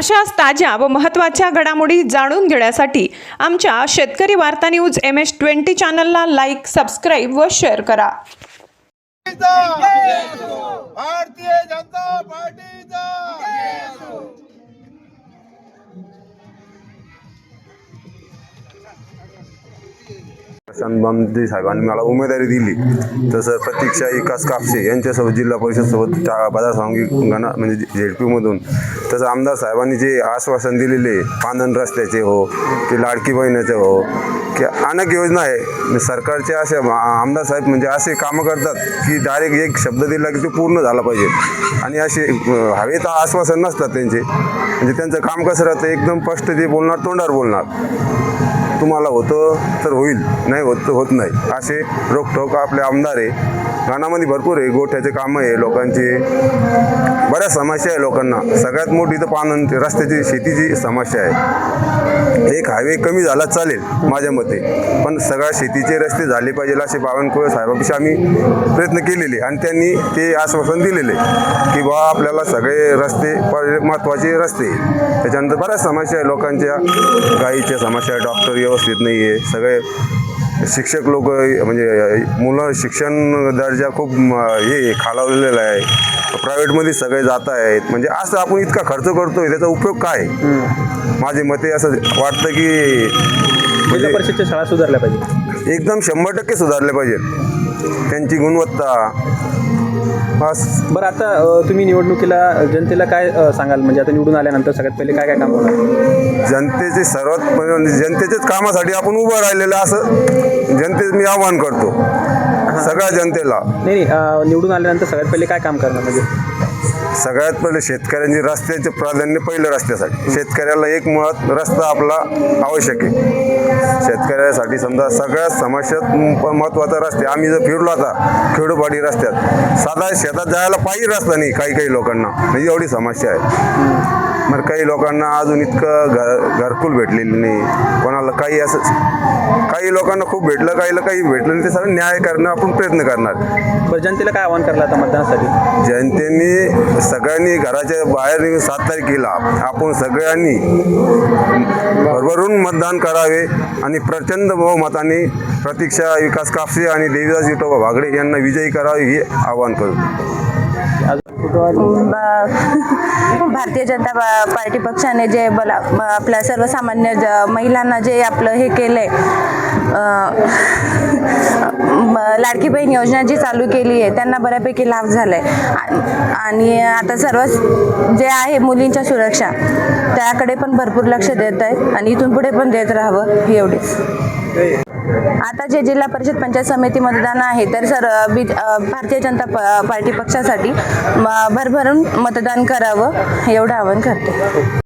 अशाच ताज्या व महत्त्वाच्या घडामोडी जाणून घेण्यासाठी आमच्या शेतकरी वार्ता न्यूज एम एस ट्वेंटी चॅनलला लाईक सबस्क्राईब व शेअर करा. भारतीय जनता पार्टीचा. प्रशांत साहेबांनी मला उमेदवारी दिली. तसं प्रतीक्षा विकास कापसे यांच्यासोबत जिल्हा परिषदसोबत टा बाजारसांगी गणा म्हणजे झेड पीमधून तसं आमदार साहेबांनी जे आश्वासन दिलेले पांदन रस्त्याचे हो की लाडकी बहिणीचे हो की अनेक योजना आहे. सरकारचे असे आमदार साहेब म्हणजे असे कामं करतात की डायरेक्ट एक शब्द दिला की ते पूर्ण झाला पाहिजे. आणि असे हवे हवेत आश्वासन नसतात त्यांचे. म्हणजे त्यांचं काम कसं राहतं एकदम स्पष्ट ते बोलणार तोंडावर बोलणार. तुम्हाला होतं तर होईल नाही होत तर होत नाही. असे रोखोक आपले आमदार आहे. गाणामध्ये भरपूर आहे गोठ्याचे कामं आहे लोकांचे बऱ्याच समस्या आहे लोकांना. सगळ्यात मोठी तर पान रस्त्याची शेतीची समस्या आहे. एक हायवे कमी झाला चालेल माझ्या मते पण सगळ्या शेतीचे रस्ते झाले पाहिजे असे बावनकुळे साहेबापेक्षा आम्ही प्रयत्न केलेले आणि त्यांनी ते आश्वासन दिलेले की बा आपल्याला सगळे रस्ते महत्त्वाचे रस्ते त्याच्यानंतर बऱ्याच समस्या आहे लोकांच्या गाईच्या समस्या डॉक्टर व्यवस्थित नाही आहे सगळे शिक्षक लोक म्हणजे मुलं शिक्षण दर्जा खूप हे खालावलेला आहे. प्रायव्हेटमध्ये सगळे जात आहेत. म्हणजे असं आपण इतका खर्च करतोय त्याचा उपयोग काय? माझे मते असं वाटतं की म्हणजे परिषदच्या शाळा सुधारल्या पाहिजे एकदम शंभर टक्के सुधारले पाहिजे त्यांची गुणवत्ता बस. बरं आता अ, तुम्ही निवडणुकीला जनतेला काय अ, सांगाल? म्हणजे आता निवडून आल्यानंतर सगळ्यात पहिले काय काय काम होणार? जनतेचे सर्वात पहिले म्हणजे जनतेच्याच कामासाठी आपण उभं राहिलेलं असं जनतेच मी आवाहन करतो. सगळ्या जनतेला. नाही नाही अ, निवडून आल्यानंतर सगळ्यात पहिले काय काम करणार म्हणजे? सगळ्यात पहिले शेतकऱ्यांची रस्त्याचे प्राधान्य पहिलं रस्त्यासाठी. शेतकऱ्याला एक मुळात रस्ता आपला आवश्यक आहे. शेतकऱ्यासाठी समजा सगळ्यात समस्यात म- महत्त्वाचा रस्ते. आम्ही जर फिरलो आता खेडोपाडी रस्त्यात साधा शेतात जायला पाहिजे रस्ता नाही काही काही लोकांना. म्हणजे एवढी समस्या आहे. मग काही लोकांना अजून इतकं घर घरकुल भेटलेलं नाही. कोणाला काही असं काही लोकांना खूप भेटलं काहीला काही भेटलं नाही. ते सगळं न्याय करणं आपण प्रयत्न करणार. बरं जनतेला काय आव्हान करलं आता मतदानासाठी? जनतेने सगळ्यांनी घराच्या बाहेर निघून सात तारखेला आपण सगळ्यांनी भरभरून मतदान करावे आणि प्रचंड बहुमताने प्रतीक्षा विकास कापसे आणि देवीदास विठोबा भागडे यांना विजयी करावे हे आवाहन करू. भारतीय जनता पार्टी पक्षाने जे बला आपल्या सर्वसामान्य ज महिलांना जे आपलं हे केलंय लाडकी बहीण योजना जी चालू केली आहे त्यांना बऱ्यापैकी लाभ झालाय. आहे आणि आता सर्व जे आहे मुलींच्या सुरक्षा त्याकडे पण भरपूर लक्ष देत आहे आणि इथून पुढे पण देत राहावं एवढीच. आता जे जिल्हा परिषद पंचायत समिती मतदान आहे तर सर बी भारतीय जनता प- पार्टी पक्षासाठी भरभरून मतदान करावं एवढं आवाहन करते.